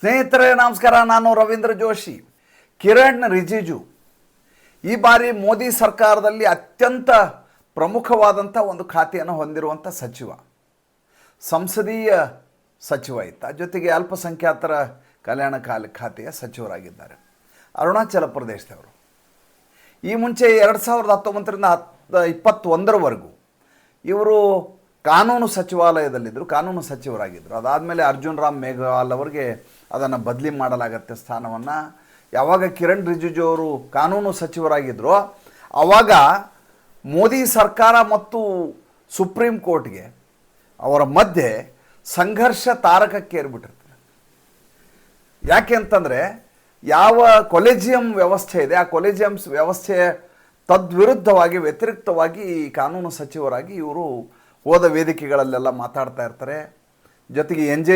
ಸ್ನೇಹಿತರೆ, ನಮಸ್ಕಾರ. ನಾನು ರವೀಂದ್ರ ಜೋಶಿ. ಕಿರಣ್ ರಿಜಿಜು. ಈ ಬಾರಿ ಮೋದಿ ಸರ್ಕಾರದಲ್ಲಿ ಅತ್ಯಂತ ಪ್ರಮುಖವಾದಂಥ ಒಂದು ಖಾತೆಯನ್ನು ಹೊಂದಿರುವಂಥ ಸಚಿವ, ಸಂಸದೀಯ ಸಚಿವ ಇತ್ತ ಜೊತೆಗೆ ಅಲ್ಪಸಂಖ್ಯಾತರ ಕಲ್ಯಾಣ ಕಾಲ ಖಾತೆಯ ಸಚಿವರಾಗಿದ್ದಾರೆ. ಅರುಣಾಚಲ ಪ್ರದೇಶದವರು. ಈ ಮುಂಚೆ ಎರಡು ಸಾವಿರದ ಹತ್ತೊಂಬತ್ತರಿಂದ ಹತ್ತು, ಇಪ್ಪತ್ತೊಂದರವರೆಗೂ ಇವರು ಕಾನೂನು ಸಚಿವಾಲಯದಲ್ಲಿದ್ದರು, ಕಾನೂನು ಸಚಿವರಾಗಿದ್ದರು. ಅದಾದಮೇಲೆ ಅರ್ಜುನ್ ರಾಮ್ ಮೇಘವಾಲ್ ಅವರಿಗೆ ಅದನ್ನು ಬದಲಿ ಮಾಡಲಾಗತ್ತೆ ಸ್ಥಾನವನ್ನು. ಯಾವಾಗ ಕಿರಣ್ ರಿಜಿಜು ಅವರು ಕಾನೂನು ಸಚಿವರಾಗಿದ್ದರು ಆವಾಗ ಮೋದಿ ಸರ್ಕಾರ ಮತ್ತು ಸುಪ್ರೀಂ ಕೋರ್ಟ್ಗೆ ಅವರ ಮಧ್ಯೆ ಸಂಘರ್ಷ ತಾರಕಕ್ಕೆ ಏರ್ಬಿಟ್ಟಿರ್ತಾರೆ. ಯಾಕೆ ಅಂತಂದರೆ, ಯಾವ ಕೊಲೆಜಿಯಂ ವ್ಯವಸ್ಥೆ ಇದೆ, ಆ ಕೊಲೆಜಿಯಮ್ಸ್ ವ್ಯವಸ್ಥೆ ತದ್ವಿರುದ್ಧವಾಗಿ, ವ್ಯತಿರಿಕ್ತವಾಗಿ ಕಾನೂನು ಸಚಿವರಾಗಿ ಇವರು ಹೋದ ವೇದಿಕೆಗಳಲ್ಲೆಲ್ಲ ಮಾತಾಡ್ತಾ ಇರ್ತಾರೆ. ಜೊತೆಗೆ ಎನ್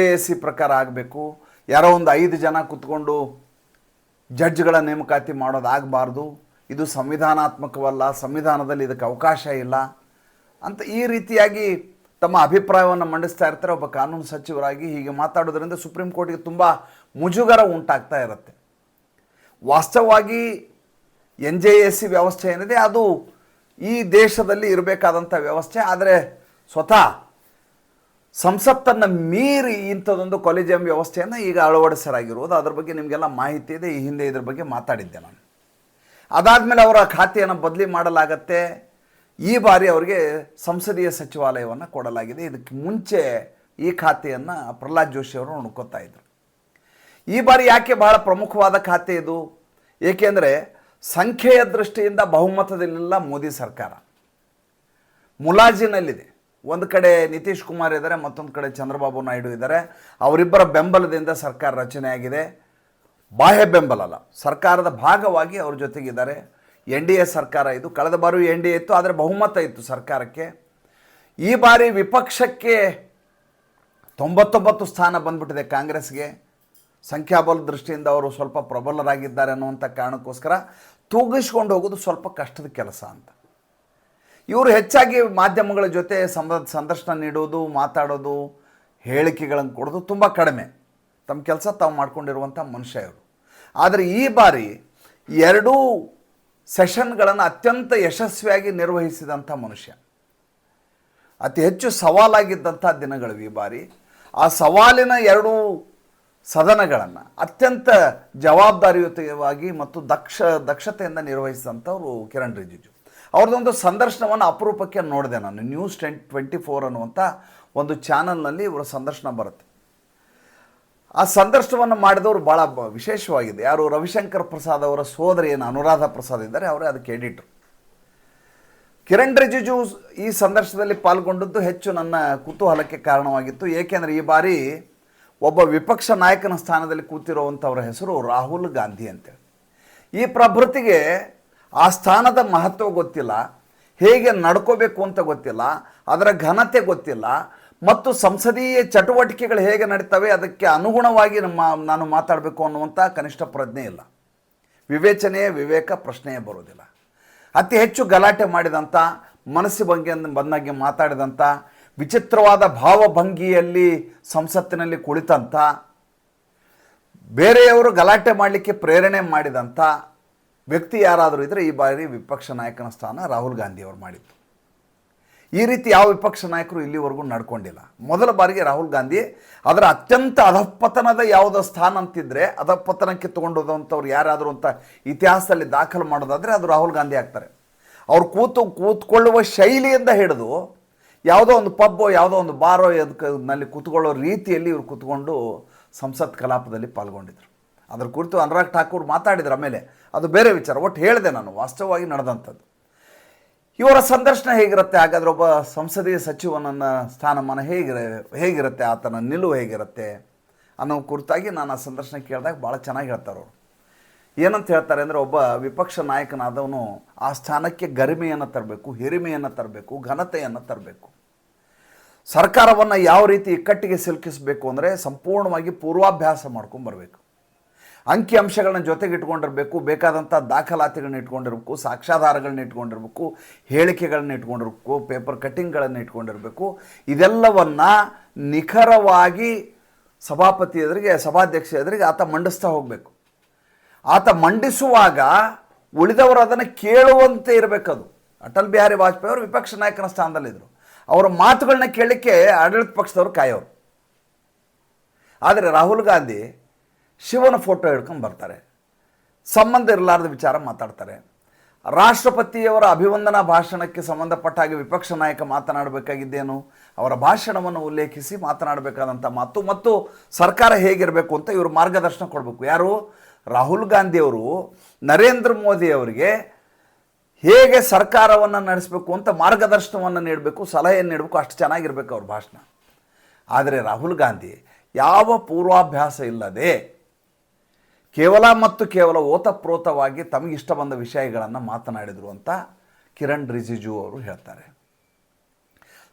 ಪ್ರಕಾರ ಆಗಬೇಕು. ಯಾರೋ ಒಂದು ಐದು ಜನ ಕೂತ್ಕೊಂಡು ಜಡ್ಜ್ಗಳ ನೇಮಕಾತಿ ಮಾಡೋದಾಗಬಾರ್ದು. ಇದು ಸಂವಿಧಾನಾತ್ಮಕವಲ್ಲ, ಸಂವಿಧಾನದಲ್ಲಿ ಇದಕ್ಕೆ ಅವಕಾಶ ಇಲ್ಲ ಅಂತ ಈ ರೀತಿಯಾಗಿ ತಮ್ಮ ಅಭಿಪ್ರಾಯವನ್ನು ಮಂಡಿಸ್ತಾ ಇರ್ತಾರೆ ಒಬ್ಬ ಕಾನೂನು ಸಚಿವರಾಗಿ. ಹೀಗೆ ಮಾತಾಡೋದ್ರಿಂದ ಸುಪ್ರೀಂ ಕೋರ್ಟ್ಗೆ ತುಂಬ ಮುಜುಗರ ಉಂಟಾಗ್ತಾ ಇರುತ್ತೆ. ವಾಸ್ತವವಾಗಿ ಎನ್ ಜೆ ಎಸ್ ಸಿ ವ್ಯವಸ್ಥೆ ಏನಿದೆ, ಅದು ಈ ದೇಶದಲ್ಲಿ ಇರಬೇಕಾದಂಥ ವ್ಯವಸ್ಥೆ. ಆದರೆ ಸ್ವತಃ ಸಂಸತ್ತನ್ನು ಮೀರಿ ಇಂಥದ್ದೊಂದು ಕಾಲೇಜಿಯಂ ವ್ಯವಸ್ಥೆಯನ್ನು ಈಗ ಅಳವಡಿಸಲಾಗಿರುವುದು. ಅದ್ರ ಬಗ್ಗೆ ನಿಮಗೆಲ್ಲ ಮಾಹಿತಿ ಇದೆ. ಈ ಹಿಂದೆ ಇದ್ರ ಬಗ್ಗೆ ಮಾತಾಡಿದ್ದೆ ನಾನು. ಅದಾದಮೇಲೆ ಅವರ ಖಾತೆಯನ್ನು ಬದಲಿ ಮಾಡಲಾಗತ್ತೆ. ಈ ಬಾರಿ ಅವರಿಗೆ ಸಂಸದೀಯ ಸಚಿವಾಲಯವನ್ನು ಕೊಡಲಾಗಿದೆ. ಇದಕ್ಕೆ ಮುಂಚೆ ಈ ಖಾತೆಯನ್ನು ಪ್ರಹ್ಲಾದ್ ಜೋಶಿ ಅವರು ನೋಡ್ಕೋತಾ ಇದ್ರು. ಈ ಬಾರಿ ಯಾಕೆ ಬಹಳ ಪ್ರಮುಖವಾದ ಖಾತೆ ಇದು? ಏಕೆಂದರೆ ಸಂಖ್ಯೆಯ ದೃಷ್ಟಿಯಿಂದ ಬಹುಮತದಲ್ಲಿಲ್ಲ ಮೋದಿ ಸರ್ಕಾರ. ಮುಲಾಜಿನಲ್ಲಿದೆ. ಒಂದು ಕಡೆ ನಿತೀಶ್ ಕುಮಾರ್ ಇದ್ದಾರೆ, ಮತ್ತೊಂದು ಕಡೆ ಚಂದ್ರಬಾಬು ನಾಯ್ಡು ಇದ್ದಾರೆ. ಅವರಿಬ್ಬರ ಬೆಂಬಲದಿಂದ ಸರ್ಕಾರ ರಚನೆಯಾಗಿದೆ ಬಾಹ್ಯ ಬೆಂಬಲ ಅಲ್ಲ, ಸರ್ಕಾರದ ಭಾಗವಾಗಿ ಅವ್ರ ಜೊತೆಗಿದ್ದಾರೆ ಎನ್ ಡಿ ಎ ಸರ್ಕಾರ ಇದು. ಕಳೆದ ಬಾರಿ ಎನ್ ಡಿ ಎ ಇತ್ತು, ಆದರೆ ಬಹುಮತ ಇತ್ತು ಸರ್ಕಾರಕ್ಕೆ. ಈ ಬಾರಿ ವಿಪಕ್ಷಕ್ಕೆ ತೊಂಬತ್ತೊಂಬತ್ತು ಸ್ಥಾನ ಬಂದ್ಬಿಟ್ಟಿದೆ ಕಾಂಗ್ರೆಸ್ಗೆ. ಸಂಖ್ಯಾಬಲ ದೃಷ್ಟಿಯಿಂದ ಅವರು ಸ್ವಲ್ಪ ಪ್ರಬಲರಾಗಿದ್ದಾರೆ ಅನ್ನುವಂಥ ಕಾರಣಕ್ಕೋಸ್ಕರ ತೂಗಿಸ್ಕೊಂಡು ಹೋಗೋದು ಸ್ವಲ್ಪ ಕಷ್ಟದ ಕೆಲಸ ಅಂತ. ಇವರು ಹೆಚ್ಚಾಗಿ ಮಾಧ್ಯಮಗಳ ಜೊತೆ ಸಂದ, ಸಂದರ್ಶನ ನೀಡೋದು, ಮಾತಾಡೋದು, ಹೇಳಿಕೆಗಳನ್ನು ಕೊಡೋದು ತುಂಬ ಕಡಿಮೆ. ತಮ್ಮ ಕೆಲಸ ತಾವು ಮಾಡ್ಕೊಂಡಿರುವಂಥ ಮನುಷ್ಯ ಇವರು. ಆದರೆ ಈ ಬಾರಿ ಎರಡೂ ಸೆಷನ್ಗಳನ್ನು ಅತ್ಯಂತ ಯಶಸ್ವಿಯಾಗಿ ನಿರ್ವಹಿಸಿದಂಥ ಮನುಷ್ಯ. ಅತಿ ಹೆಚ್ಚು ಸವಾಲಾಗಿದ್ದಂಥ ದಿನಗಳು ಈ ಬಾರಿ. ಆ ಸವಾಲಿನ ಎರಡೂ ಸದನಗಳನ್ನು ಅತ್ಯಂತ ಜವಾಬ್ದಾರಿಯುತವಾಗಿ ಮತ್ತು ದಕ್ಷ, ದಕ್ಷತೆಯಿಂದ ನಿರ್ವಹಿಸಿದಂಥವರು ಕಿರಣ್ ರಿಜಿಜು. ಅವ್ರದ್ದೊಂದು ಸಂದರ್ಶನವನ್ನು ಅಪರೂಪಕ್ಕೆ ನೋಡಿದೆ ನಾನು. ನ್ಯೂಸ್ ಟೆನ್ ಟ್ವೆಂಟಿ ಫೋರ್ ಅನ್ನುವಂಥ ಒಂದು ಚಾನಲ್ನಲ್ಲಿ ಇವರ ಸಂದರ್ಶನ ಬರುತ್ತೆ. ಆ ಸಂದರ್ಶನವನ್ನು ಮಾಡಿದವರು ಭಾಳ ವಿಶೇಷವಾಗಿದೆ. ಯಾರು ರವಿಶಂಕರ್ ಪ್ರಸಾದ್ ಅವರ ಸೋದರಿ ಏನು, ಅನುರಾಧ ಪ್ರಸಾದ್ ಇದ್ದಾರೆ, ಅವರೇ ಅದಕ್ಕೆ ಎಡಿಟ್ರು ಕಿರಣ್ ರಿಜಿಜು ಈ ಸಂದರ್ಶನದಲ್ಲಿ ಪಾಲ್ಗೊಂಡದ್ದು ಹೆಚ್ಚು ನನ್ನ ಕುತೂಹಲಕ್ಕೆ ಕಾರಣವಾಗಿತ್ತು. ಏಕೆಂದರೆ ಈ ಬಾರಿ ಒಬ್ಬ ವಿಪಕ್ಷ ನಾಯಕನ ಸ್ಥಾನದಲ್ಲಿ ಕೂತಿರುವಂಥವ್ರ ಹೆಸರು ರಾಹುಲ್ ಗಾಂಧಿ ಅಂತೇಳಿ. ಈ ಪ್ರಭೃತಿಗೆ ಆ ಸ್ಥಾನದ ಮಹತ್ವ ಗೊತ್ತಿಲ್ಲ, ಹೇಗೆ ನಡ್ಕೋಬೇಕು ಅಂತ ಗೊತ್ತಿಲ್ಲ, ಅದರ ಘನತೆ ಗೊತ್ತಿಲ್ಲ, ಮತ್ತು ಸಂಸದೀಯ ಚಟುವಟಿಕೆಗಳು ಹೇಗೆ ನಡೀತವೆ, ಅದಕ್ಕೆ ಅನುಗುಣವಾಗಿ ನಮ್ಮ, ನಾನು ಮಾತಾಡಬೇಕು ಅನ್ನುವಂಥ ಕನಿಷ್ಠ ಪ್ರಜ್ಞೆ ಇಲ್ಲ. ವಿವೇಚನೆಯೇ ವಿವೇಕ, ಪ್ರಶ್ನೆಯೇ ಬರೋದಿಲ್ಲ ಅತಿ ಹೆಚ್ಚು ಗಲಾಟೆ ಮಾಡಿದಂಥ, ಮನಸ್ಸು ಭಂಗಿ, ಬಂದಾಗಿ ಮಾತಾಡಿದಂಥ, ವಿಚಿತ್ರವಾದ ಭಾವಭಂಗಿಯಲ್ಲಿ ಸಂಸತ್ತಿನಲ್ಲಿ ಕುಳಿತಂಥ, ಬೇರೆಯವರು ಗಲಾಟೆ ಮಾಡಲಿಕ್ಕೆ ಪ್ರೇರಣೆ ಮಾಡಿದಂಥ ವ್ಯಕ್ತಿ ಯಾರಾದರೂ ಇದ್ದರೆ ಈ ಬಾರಿ ವಿಪಕ್ಷ ನಾಯಕನ ಸ್ಥಾನ ರಾಹುಲ್ ಗಾಂಧಿ ಅವರು ಮಾಡಿದ್ರು ಈ ರೀತಿ ಯಾವ ವಿಪಕ್ಷ ನಾಯಕರು ಇಲ್ಲಿವರೆಗೂ ನಡ್ಕೊಂಡಿಲ್ಲ. ಮೊದಲ ಬಾರಿಗೆ ರಾಹುಲ್ ಗಾಂಧಿ ಅದರ ಅತ್ಯಂತ ಅಧಪತನದ ಯಾವುದೋ ಸ್ಥಾನ ಅಂತಿದ್ರೆ, ಅಧಪತನಕ್ಕೆ ತೊಗೊಂಡೋದಂಥವ್ರು ಯಾರಾದರೂ ಅಂತ ಇತಿಹಾಸದಲ್ಲಿ ದಾಖಲು ಮಾಡೋದಾದರೆ ಅದು ರಾಹುಲ್ ಗಾಂಧಿ ಆಗ್ತಾರೆ. ಅವ್ರು ಕೂತು, ಕೂತ್ಕೊಳ್ಳುವ ಶೈಲಿಯಿಂದ ಹಿಡಿದು ಯಾವುದೋ ಒಂದು ಪಬ್ಬೋ, ಯಾವುದೋ ಒಂದು ಬಾರೋ ಅದಕ್ಕೆ ನಲ್ಲಿ ಕೂತ್ಕೊಳ್ಳೋ ರೀತಿಯಲ್ಲಿ ಇವರು ಕೂತ್ಕೊಂಡು ಸಂಸತ್ ಕಲಾಪದಲ್ಲಿ ಪಾಲ್ಗೊಂಡಿದ್ರು. ಅದ್ರ ಕುರಿತು ಅನುರಾಗ್ ಠಾಕೂರ್ ಮಾತಾಡಿದ್ರು ಆಮೇಲೆ. ಅದು ಬೇರೆ ವಿಚಾರ, ಒಟ್ಟು ಹೇಳಿದೆ ನಾನು, ವಾಸ್ತವವಾಗಿ ನಡೆದಂಥದ್ದು. ಇವರ ಸಂದರ್ಶನ ಹೇಗಿರುತ್ತೆ? ಹಾಗಾದ್ರೆ ಒಬ್ಬ ಸಂಸದೀಯ ಸಚಿವನನ್ನ ಸ್ಥಾನಮಾನ ಹೇಗಿರ, ಹೇಗಿರುತ್ತೆ? ಆತನ ನಿಲುವು ಹೇಗಿರುತ್ತೆ? ಅನ್ನೋ ಕುರಿತಾಗಿ ನಾನು ಆ ಸಂದರ್ಶನ ಕೇಳಿದಾಗ ಭಾಳ ಚೆನ್ನಾಗಿ ಹೇಳ್ತಾರೆ ಅವರು. ಏನಂತ ಹೇಳ್ತಾರೆ ಅಂದರೆ, ಒಬ್ಬ ವಿಪಕ್ಷ ನಾಯಕನಾದವನು ಆ ಸ್ಥಾನಕ್ಕೆ ಗರಿಮೆಯನ್ನು ತರಬೇಕು, ಹಿರಿಮೆಯನ್ನು ತರಬೇಕು, ಘನತೆಯನ್ನು ತರಬೇಕು. ಸರ್ಕಾರವನ್ನು ಯಾವ ರೀತಿ ಇಕ್ಕಟ್ಟಿಗೆ ಸಿಲುಕಿಸಬೇಕು ಅಂದರೆ, ಸಂಪೂರ್ಣವಾಗಿ ಪೂರ್ವಾಭ್ಯಾಸ ಮಾಡ್ಕೊಂಡು ಬರಬೇಕು. ಅಂಕಿ ಅಂಶಗಳನ್ನ ಜೊತೆಗೆ ಇಟ್ಕೊಂಡಿರಬೇಕು ಬೇಕಾದಂಥ ದಾಖಲಾತಿಗಳನ್ನ ಇಟ್ಕೊಂಡಿರಬೇಕು, ಸಾಕ್ಷ್ಯಾಧಾರಗಳನ್ನ ಇಟ್ಕೊಂಡಿರಬೇಕು, ಹೇಳಿಕೆಗಳನ್ನ ಇಟ್ಕೊಂಡಿರಬೇಕು, ಪೇಪರ್ ಕಟ್ಟಿಂಗ್ಗಳನ್ನು ಇಟ್ಕೊಂಡಿರಬೇಕು. ಇದೆಲ್ಲವನ್ನು ನಿಖರವಾಗಿ ಸಭಾಪತಿ ಎದುರಿಗೆ, ಸಭಾಧ್ಯಕ್ಷ ಎದುರಿಗೆ ಆತ ಮಂಡಿಸ್ತಾ ಹೋಗಬೇಕು. ಆತ ಮಂಡಿಸುವಾಗ ಉಳಿದವರು ಅದನ್ನು ಕೇಳುವಂತೆ ಇರಬೇಕದು ಅಟಲ್ ಬಿಹಾರಿ ವಾಜಪೇಯಿ ಅವರು ವಿಪಕ್ಷ ನಾಯಕನ ಸ್ಥಾನದಲ್ಲಿದ್ದರು ಅವರ ಮಾತುಗಳನ್ನ ಕೇಳಲಿಕ್ಕೆ ಆಡಳಿತ ಪಕ್ಷದವರು ಕಾಯೋರು. ಆದರೆ ರಾಹುಲ್ ಗಾಂಧಿ ಶಿವನ ಫೋಟೋ ಹಿಡ್ಕೊಂಡು ಬರ್ತಾರೆ. ಸಂಬಂಧ ಇರಲಾರ್ದ ವಿಚಾರ ಮಾತಾಡ್ತಾರೆ. ರಾಷ್ಟ್ರಪತಿಯವರ ಅಭಿವಂದನಾ ಭಾಷಣಕ್ಕೆ ಸಂಬಂಧಪಟ್ಟ ಹಾಗೆ ವಿಪಕ್ಷ ನಾಯಕ ಮಾತನಾಡಬೇಕಾಗಿದ್ದೇನು? ಅವರ ಭಾಷಣವನ್ನು ಉಲ್ಲೇಖಿಸಿ ಮಾತನಾಡಬೇಕಾದಂಥ ಮಾತು ಮತ್ತು ಸರ್ಕಾರ ಹೇಗಿರಬೇಕು ಅಂತ ಇವರು ಮಾರ್ಗದರ್ಶನ ಕೊಡಬೇಕು. ಯಾರು? ರಾಹುಲ್ ಗಾಂಧಿಯವರು ನರೇಂದ್ರ ಮೋದಿ ಅವರಿಗೆ ಹೇಗೆ ಸರ್ಕಾರವನ್ನು ನಡೆಸಬೇಕು ಅಂತ ಮಾರ್ಗದರ್ಶನವನ್ನು ನೀಡಬೇಕು, ಸಲಹೆಯನ್ನು ನೀಡಬೇಕು, ಅಷ್ಟು ಚೆನ್ನಾಗಿರಬೇಕು ಅವ್ರ ಭಾಷಣ. ಆದರೆ ರಾಹುಲ್ ಗಾಂಧಿ ಯಾವ ಪೂರ್ವಾಭ್ಯಾಸ ಇಲ್ಲದೆ ಕೇವಲ ಮತ್ತು ಕೇವಲ ಓತಪ್ರೋತವಾಗಿ ತಮಗಿಷ್ಟ ಬಂದ ವಿಷಯಗಳನ್ನು ಮಾತನಾಡಿದರು ಅಂತ ಕಿರಣ್ ರಿಜಿಜು ಅವರು ಹೇಳ್ತಾರೆ.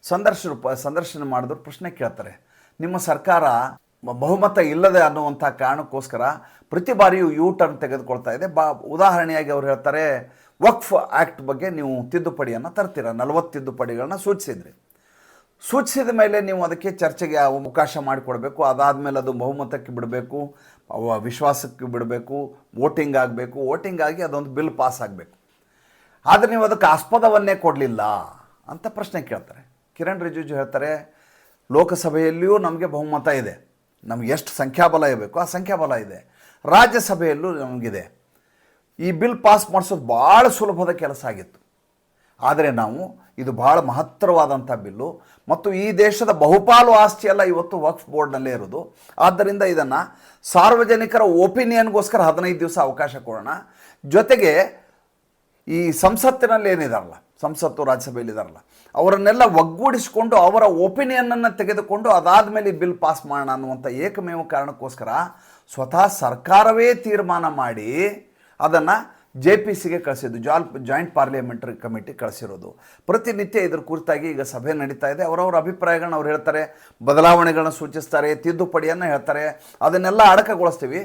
ಸಂದರ್ಶನ ಸಂದರ್ಶನ ಮಾಡಿದ್ರು ಪ್ರಶ್ನೆ ಕೇಳ್ತಾರೆ. ನಿಮ್ಮ ಸರ್ಕಾರ ಬಹುಮತ ಇಲ್ಲದೆ ಅನ್ನುವಂಥ ಕಾರಣಕ್ಕೋಸ್ಕರ ಪ್ರತಿ ಬಾರಿಯೂ ಯೂ ಟರ್ನ್ ತೆಗೆದುಕೊಳ್ತಾ ಇದೆ. ಬಾ, ಉದಾಹರಣೆಯಾಗಿ ಅವ್ರು ಹೇಳ್ತಾರೆ, ವಕ್ಫ್ ಆ್ಯಕ್ಟ್ ಬಗ್ಗೆ ನೀವು ತಿದ್ದುಪಡಿಯನ್ನು ತರ್ತೀರ, ನಲವತ್ತು ತಿದ್ದುಪಡಿಗಳನ್ನ ಸೂಚಿಸಿದ್ರಿ. ಸೂಚಿಸಿದ ಮೇಲೆ ನೀವು ಅದಕ್ಕೆ ಚರ್ಚೆಗೆ ಅವಕಾಶ ಮಾಡಿಕೊಡ್ಬೇಕು. ಅದಾದಮೇಲೆ ಅದು ಬಹುಮತಕ್ಕೆ ಬಿಡಬೇಕು ವಿಶ್ವಾಸಕ್ಕೆ ಬಿಡಬೇಕು, ವೋಟಿಂಗ್ ಆಗಬೇಕು. ವೋಟಿಂಗ್ ಆಗಿ ಅದೊಂದು ಬಿಲ್ ಪಾಸ್ ಆಗಬೇಕು. ಆದರೆ ನೀವು ಅದಕ್ಕೆ ಆಸ್ಪದವನ್ನೇ ಕೊಡಲಿಲ್ಲ ಅಂತ ಪ್ರಶ್ನೆ ಕೇಳ್ತಾರೆ. ಕಿರಣ್ ರಿಜಿಜು ಹೇಳ್ತಾರೆ, ಲೋಕಸಭೆಯಲ್ಲಿಯೂ ನಮಗೆ ಬಹುಮತ ಇದೆ. ನಮ್ಗೆ ಎಷ್ಟು ಸಂಖ್ಯಾಬಲ ಇರಬೇಕು, ಆ ಸಂಖ್ಯಾಬಲ ಇದೆ. ರಾಜ್ಯಸಭೆಯಲ್ಲೂ ನಮಗಿದೆ. ಈ ಬಿಲ್ ಪಾಸ್ ಮಾಡಿಸೋದು ಭಾಳ ಸುಲಭದ ಕೆಲಸ ಆಗಿತ್ತು. ಆದರೆ ನಾವು ಇದು ಬಹಳ ಮಹತ್ತರವಾದಂಥ ಬಿಲ್ಲು. ಮತ್ತು ಈ ದೇಶದ ಬಹುಪಾಲು ಆಸ್ತಿಯೆಲ್ಲ ಇವತ್ತು ವಕ್ಫ್ ಬೋರ್ಡ್ನಲ್ಲೇ ಇರೋದು. ಆದ್ದರಿಂದ ಇದನ್ನು ಸಾರ್ವಜನಿಕರ ಒಪಿನಿಯನ್ಗೋಸ್ಕರ ಹದಿನೈದು ದಿವಸ ಅವಕಾಶ ಕೊಡೋಣ. ಜೊತೆಗೆ ಈ ಸಂಸತ್ತಿನಲ್ಲಿ ಏನಿದಾರಲ್ಲ, ಸಂಸತ್ತು ರಾಜ್ಯಸಭೆಯಲ್ಲಿ ಇದಾರಲ್ಲ, ಅವರನ್ನೆಲ್ಲ ಒಗ್ಗೂಡಿಸಿಕೊಂಡು ಅವರ ಒಪಿನಿಯನ್ನನ್ನು ತೆಗೆದುಕೊಂಡು ಅದಾದ ಮೇಲೆ ಬಿಲ್ ಪಾಸ್ ಮಾಡೋಣ ಅನ್ನುವಂಥ ಏಕಮೇವ ಕಾರಣಕ್ಕೋಸ್ಕರ ಸ್ವತಃ ಸರ್ಕಾರವೇ ತೀರ್ಮಾನ ಮಾಡಿ ಅದನ್ನು ಜೆ ಪಿ ಸಿಗೆ ಕಳಿಸಿದ್ದು, ಜಾಲ್ ಜಾಯಿಂಟ್ ಪಾರ್ಲಿಮೆಂಟರಿ ಕಮಿಟಿ ಕಳಿಸಿರೋದು. ಪ್ರತಿನಿತ್ಯ ಇದ್ರ ಕುರಿತಾಗಿ ಈಗ ಸಭೆ ನಡೀತಾ ಇದೆ. ಅವರವರ ಅಭಿಪ್ರಾಯಗಳನ್ನ ಅವ್ರು ಹೇಳ್ತಾರೆ, ಬದಲಾವಣೆಗಳನ್ನ ಸೂಚಿಸ್ತಾರೆ, ತಿದ್ದುಪಡಿಯನ್ನು ಹೇಳ್ತಾರೆ, ಅದನ್ನೆಲ್ಲ ಅಡಕಗೊಳಿಸ್ತೀವಿ.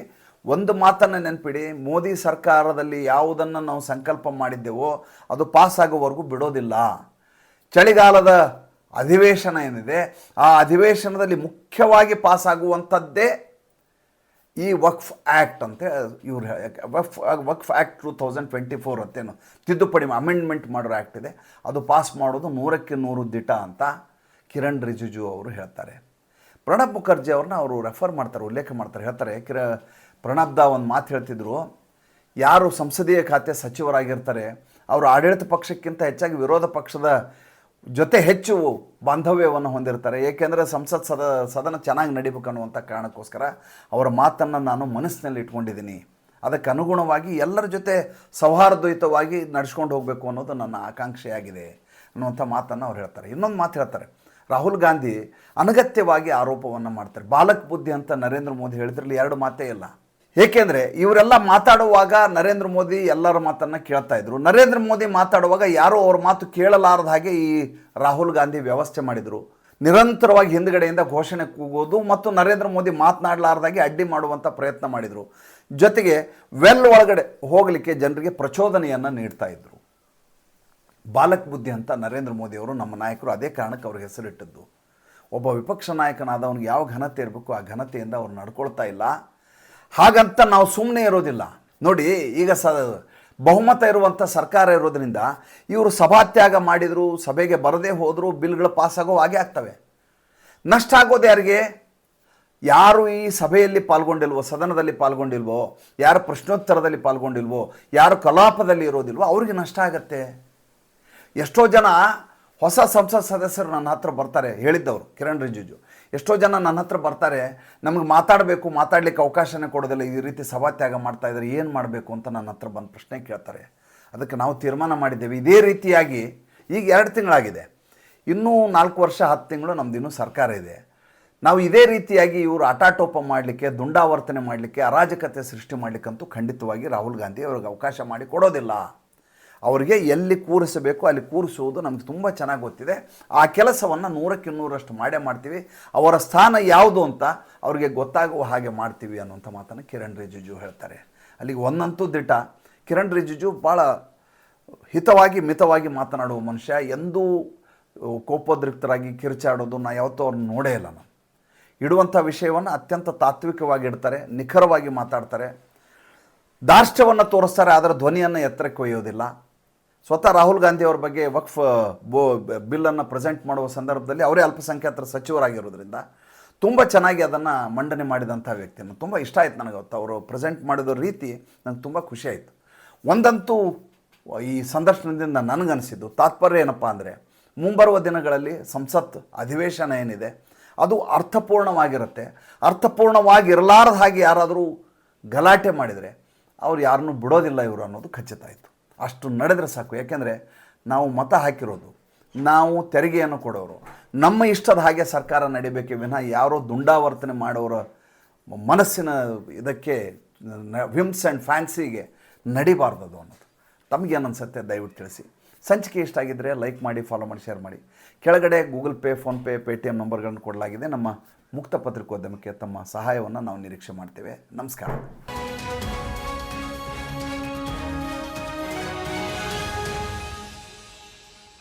ಒಂದು ಮಾತನ್ನು ನೆನಪಿಡಿ, ಮೋದಿ ಸರ್ಕಾರದಲ್ಲಿ ಯಾವುದನ್ನು ನಾವು ಸಂಕಲ್ಪ ಮಾಡಿದ್ದೆವೋ, ಅದು ಪಾಸ್ ಆಗೋವರೆಗೂ ಬಿಡೋದಿಲ್ಲ. ಚಳಿಗಾಲದ ಅಧಿವೇಶನ ಏನಿದೆ, ಆ ಅಧಿವೇಶನದಲ್ಲಿ ಮುಖ್ಯವಾಗಿ ಪಾಸ್ ಆಗುವಂಥದ್ದೇ ಈ ವಕ್ಫ್ ಆ್ಯಕ್ಟ್ ಅಂತ ಇವ್ರು ವಕ್ಫ್ ವಕ್ಫ್ act two thousand twenty four ಅಂತೇನು ತಿದ್ದುಪಡಿ ಅಮೆಂಡ್ಮೆಂಟ್ ಮಾಡೋ ಆ್ಯಕ್ಟ್ ಇದೆ. ಅದು ಪಾಸ್ ಮಾಡೋದು ನೂರಕ್ಕೆ ನೂರು ದಿಟ ಅಂತ ಕಿರಣ್ ರಿಜಿಜು ಅವರು ಹೇಳ್ತಾರೆ. ಪ್ರಣಬ್ ಮುಖರ್ಜಿ ಅವ್ರನ್ನ ಅವರು ರೆಫರ್ ಮಾಡ್ತಾರೆ, ಉಲ್ಲೇಖ ಮಾಡ್ತಾರೆ. ಹೇಳ್ತಾರೆ, ಕಿರ ಪ್ರಣಬ್ದ ಒಂದು ಮಾತು ಹೇಳ್ತಿದ್ರು. ಯಾರು ಸಂಸದೀಯ ಖಾತೆ ಸಚಿವರಾಗಿರ್ತಾರೆ, ಅವರು ಆಡಳಿತ ಪಕ್ಷಕ್ಕಿಂತ ಹೆಚ್ಚಾಗಿ ವಿರೋಧ ಪಕ್ಷದ ಜೊತೆ ಹೆಚ್ಚು ಬಾಂಧವ್ಯವನ್ನು ಹೊಂದಿರ್ತಾರೆ. ಏಕೆಂದರೆ ಸಂಸತ್ ಸದ, ಸದನ ಚೆನ್ನಾಗಿ ನಡಿಬೇಕು ಅನ್ನುವಂಥ ಕಾರಣಕ್ಕೋಸ್ಕರ ಅವರ ಮಾತನ್ನು ನಾನು ಮನಸ್ಸಿನಲ್ಲಿ ಇಟ್ಕೊಂಡಿದ್ದೀನಿ. ಅದಕ್ಕೆ ಅನುಗುಣವಾಗಿ ಎಲ್ಲರ ಜೊತೆ ಸೌಹಾರ್ದಯುತವಾಗಿ ನಡೆಸ್ಕೊಂಡು ಹೋಗಬೇಕು ಅನ್ನೋದು ನನ್ನ ಆಕಾಂಕ್ಷೆಯಾಗಿದೆ ಅನ್ನುವಂಥ ಮಾತನ್ನು ಅವ್ರು ಹೇಳ್ತಾರೆ. ಇನ್ನೊಂದು ಮಾತು ಹೇಳ್ತಾರೆ. ರಾಹುಲ್ ಗಾಂಧಿ ಅನಗತ್ಯವಾಗಿ ಆರೋಪವನ್ನು ಮಾಡ್ತಾರೆ. ಬಾಲಕ್ ಬುದ್ಧಿ ಅಂತ ನರೇಂದ್ರ ಮೋದಿ ಹೇಳಿದ್ರಲ್ಲಿ ಎರಡು ಮಾತೇ ಇಲ್ಲ. ಏಕೆಂದರೆ ಇವರೆಲ್ಲ ಮಾತಾಡುವಾಗ ನರೇಂದ್ರ ಮೋದಿ ಎಲ್ಲರ ಮಾತನ್ನು ಕೇಳ್ತಾ ಇದ್ರು. ನರೇಂದ್ರ ಮೋದಿ ಮಾತಾಡುವಾಗ ಯಾರೂ ಅವ್ರ ಮಾತು ಕೇಳಲಾರದ ಹಾಗೆ ಈ ರಾಹುಲ್ ಗಾಂಧಿ ವ್ಯವಸ್ಥೆ ಮಾಡಿದರು. ನಿರಂತರವಾಗಿ ಹಿಂದ್ಗಡೆಯಿಂದ ಘೋಷಣೆ ಕೂಗೋದು ಮತ್ತು ನರೇಂದ್ರ ಮೋದಿ ಮಾತನಾಡಲಾರ್ದಾಗೆ ಅಡ್ಡಿ ಮಾಡುವಂಥ ಪ್ರಯತ್ನ ಮಾಡಿದರು. ಜೊತೆಗೆ ವೆಲ್ ಒಳಗಡೆ ಹೋಗಲಿಕ್ಕೆ ಜನರಿಗೆ ಪ್ರಚೋದನೆಯನ್ನು ನೀಡ್ತಾ ಇದ್ದರು ಬಾಲಕ್ ಬುದ್ಧಿ ಅಂತ ನರೇಂದ್ರ ಮೋದಿ ಅವರು ನಮ್ಮ ನಾಯಕರು ಅದೇ ಕಾರಣಕ್ಕೆ ಅವ್ರಿಗೆ ಹೆಸರಿಟ್ಟದ್ದು. ಒಬ್ಬ ವಿಪಕ್ಷ ನಾಯಕನಾದವನಿಗೆ ಯಾವ ಘನತೆ ಇರಬೇಕು ಆ ಘನತೆಯಿಂದ ಅವ್ರು ನಡ್ಕೊಳ್ತಾ ಇಲ್ಲ. ಹಾಗಂತ ನಾವು ಸುಮ್ಮನೆ ಇರೋದಿಲ್ಲ. ನೋಡಿ, ಈಗ ಸ ಬಹುಮತ ಇರುವಂಥ ಸರ್ಕಾರ ಇರೋದರಿಂದ ಇವರು ಸಭಾತ್ಯಾಗ ಮಾಡಿದರು, ಸಭೆಗೆ ಬರದೇ ಹೋದರೂ, ಬಿಲ್ಗಳು ಪಾಸಾಗೋ ಹಾಗೆ ಆಗ್ತವೆ. ನಷ್ಟ ಆಗೋದು ಯಾರಿಗೆ? ಯಾರು ಈ ಸಭೆಯಲ್ಲಿ ಪಾಲ್ಗೊಂಡಿಲ್ವೋ, ಸದನದಲ್ಲಿ ಪಾಲ್ಗೊಂಡಿಲ್ವೋ, ಯಾರು ಪ್ರಶ್ನೋತ್ತರದಲ್ಲಿ ಪಾಲ್ಗೊಂಡಿಲ್ವೋ, ಯಾರು ಕಲಾಪದಲ್ಲಿ ಇರೋದಿಲ್ವೋ, ಅವ್ರಿಗೆ ನಷ್ಟ ಆಗತ್ತೆ. ಎಷ್ಟೋ ಜನ ಹೊಸ ಸಂಸತ್ ಸದಸ್ಯರು ನನ್ನ ಹತ್ರ ಬರ್ತಾರೆ, ಹೇಳಿದ್ದವರು ಕಿರಣ್ ರಿಜಿಜು. ಎಷ್ಟೋ ಜನ ನನ್ನ ಹತ್ರ ಬರ್ತಾರೆ, ನಮಗೆ ಮಾತಾಡಬೇಕು, ಮಾತಾಡಲಿಕ್ಕೆ ಅವಕಾಶನೇ ಕೊಡೋದಿಲ್ಲ, ಈ ರೀತಿ ಸಭಾತ್ಯಾಗ ಮಾಡ್ತಾ ಇದ್ದಾರೆ, ಏನು ಮಾಡಬೇಕು ಅಂತ ನನ್ನ ಹತ್ರ ಬಂದು ಪ್ರಶ್ನೆ ಕೇಳ್ತಾರೆ. ಅದಕ್ಕೆ ನಾವು ತೀರ್ಮಾನ ಮಾಡಿದ್ದೇವೆ. ಇದೇ ರೀತಿಯಾಗಿ ಈಗ ಎರಡು ತಿಂಗಳಾಗಿದೆ. ಇನ್ನೂ ನಾಲ್ಕು ವರ್ಷ, ಹತ್ತು ತಿಂಗಳು ನಮ್ದು ಇನ್ನೂ ಸರ್ಕಾರ ಇದೆ. ನಾವು ಇದೇ ರೀತಿಯಾಗಿ ಇವರು ಆಟಾಟೋಪ ಮಾಡಲಿಕ್ಕೆ, ದುಂಡಾವರ್ತನೆ ಮಾಡಲಿಕ್ಕೆ, ಅರಾಜಕತೆ ಸೃಷ್ಟಿ ಮಾಡಲಿಕ್ಕಂತೂ ಖಂಡಿತವಾಗಿ ರಾಹುಲ್ ಗಾಂಧಿ ಅವ್ರಿಗೆ ಅವಕಾಶ ಮಾಡಿ ಕೊಡೋದಿಲ್ಲ. ಅವರಿಗೆ ಎಲ್ಲಿ ಕೂರಿಸಬೇಕು, ಅಲ್ಲಿ ಕೂರಿಸುವುದು ನಮಗೆ ತುಂಬ ಚೆನ್ನಾಗಿ ಗೊತ್ತಿದೆ. ಆ ಕೆಲಸವನ್ನು ನೂರಕ್ಕೆ ನೂರಷ್ಟು ಮಾಡೇ ಮಾಡ್ತೀವಿ. ಅವರ ಸ್ಥಾನ ಯಾವುದು ಅಂತ ಅವರಿಗೆ ಗೊತ್ತಾಗುವ ಹಾಗೆ ಮಾಡ್ತೀವಿ ಅನ್ನುವಂಥ ಮಾತನ್ನು ಕಿರಣ್ ರಿಜಿಜು ಹೇಳ್ತಾರೆ. ಅಲ್ಲಿಗೆ ಒಂದಂತೂ ದಿಟ ಕಿರಣ್ ರಿಜಿಜು ಭಾಳ ಹಿತವಾಗಿ, ಮಿತವಾಗಿ ಮಾತನಾಡುವ ಮನುಷ್ಯ. ಎಂದೂ ಕೋಪೋದ್ರಿಕ್ತರಾಗಿ ಕಿರುಚಾಡೋದು ನಾ ಯಾವತ್ತೂ ಅವ್ರನ್ನ ನೋಡೇ ಇಲ್ಲ ನಾನು. ಇಡುವಂಥ ವಿಷಯವನ್ನು ಅತ್ಯಂತ ತಾತ್ವಿಕವಾಗಿ ಇಡ್ತಾರೆ, ನಿಖರವಾಗಿ ಮಾತಾಡ್ತಾರೆ. ದಾರ್ಷ್ಟ್ಯವನ್ನು ತೋರಿಸ್ತಾರೆ ಅದರ ಧ್ವನಿಯನ್ನು ಎತ್ತರಕ್ಕೆ ಒಯ್ಯೋದಿಲ್ಲ. ಸ್ವತಃ ರಾಹುಲ್ ಗಾಂಧಿ ಅವರ ಬಗ್ಗೆ ವಕ್ಫ್, ಬೋ ಬಿಲ್ಲನ್ನು ಪ್ರೆಸೆಂಟ್ ಮಾಡುವ ಸಂದರ್ಭದಲ್ಲಿ ಅವರೇ ಅಲ್ಪಸಂಖ್ಯಾತರ ಸಚಿವರಾಗಿರೋದ್ರಿಂದ ತುಂಬ ಚೆನ್ನಾಗಿ ಅದನ್ನು ಮಂಡನೆ ಮಾಡಿದಂಥ ವ್ಯಕ್ತಿಯನ್ನು ತುಂಬ ಇಷ್ಟ ಆಯ್ತು ನನಗೆ ಅವತ್ತು. ಅವರು ಪ್ರೆಸೆಂಟ್ ಮಾಡಿದ ರೀತಿ ನಂಗೆ ತುಂಬ ಖುಷಿ ಆಯಿತು. ಒಂದಂತೂ ಈ ಸಂದರ್ಶನದಿಂದ ನನಗನ್ನಿಸಿದ್ದು ತಾತ್ಪರ್ಯ ಏನಪ್ಪ ಅಂದರೆ ಮುಂಬರುವ ದಿನಗಳಲ್ಲಿ ಸಂಸತ್ ಅಧಿವೇಶನ ಏನಿದೆ ಅದು ಅರ್ಥಪೂರ್ಣವಾಗಿರುತ್ತೆ. ಅರ್ಥಪೂರ್ಣವಾಗಿರಲಾರದ ಹಾಗೆ ಯಾರಾದರೂ ಗಲಾಟೆ ಮಾಡಿದರೆ ಅವ್ರು ಯಾರನ್ನೂ ಬಿಡೋದಿಲ್ಲ ಇವರು ಅನ್ನೋದು ಖಚಿತ ಆಯಿತು. ಅಷ್ಟು ನಡೆದರೆ ಸಾಕು. ಯಾಕೆಂದರೆ ನಾವು ಮತ ಹಾಕಿರೋದು, ನಾವು ತೆರಿಗೆಯನ್ನು ಕೊಡೋರು. ನಮ್ಮ ಇಷ್ಟದ ಹಾಗೆ ಸರ್ಕಾರ ನಡಿಬೇಕೆ ವಿನಃ ಯಾರೋ ದುಂಡಾವರ್ತನೆ ಮಾಡೋರ ಮನಸ್ಸಿನ ಇದಕ್ಕೆ ವಿಮ್ಸ್ ಆ್ಯಂಡ್ ಫ್ಯಾನ್ಸಿಗೆ ನಡಿಬಾರ್ದು ಅನ್ನೋದು. ತಮಗೇನು ಅನಿಸುತ್ತೆ ದಯವಿಟ್ಟು ತಿಳಿಸಿ. ಸಂಚಿಕೆ ಇಷ್ಟ ಆಗಿದ್ದರೆ ಲೈಕ್ ಮಾಡಿ ಫಾಲೋ ಮಾಡಿ ಶೇರ್ ಮಾಡಿ. ಕೆಳಗಡೆ Google Pay PhonePe Paytm ನಂಬರ್ಗಳನ್ನು ಕೊಡಲಾಗಿದೆ. ನಮ್ಮ ಮುಕ್ತ ಪತ್ರಿಕೋದ್ಯಮಕ್ಕೆ ತಮ್ಮ ಸಹಾಯವನ್ನು ನಾವು ನಿರೀಕ್ಷೆ ಮಾಡ್ತೇವೆ. ನಮಸ್ಕಾರ.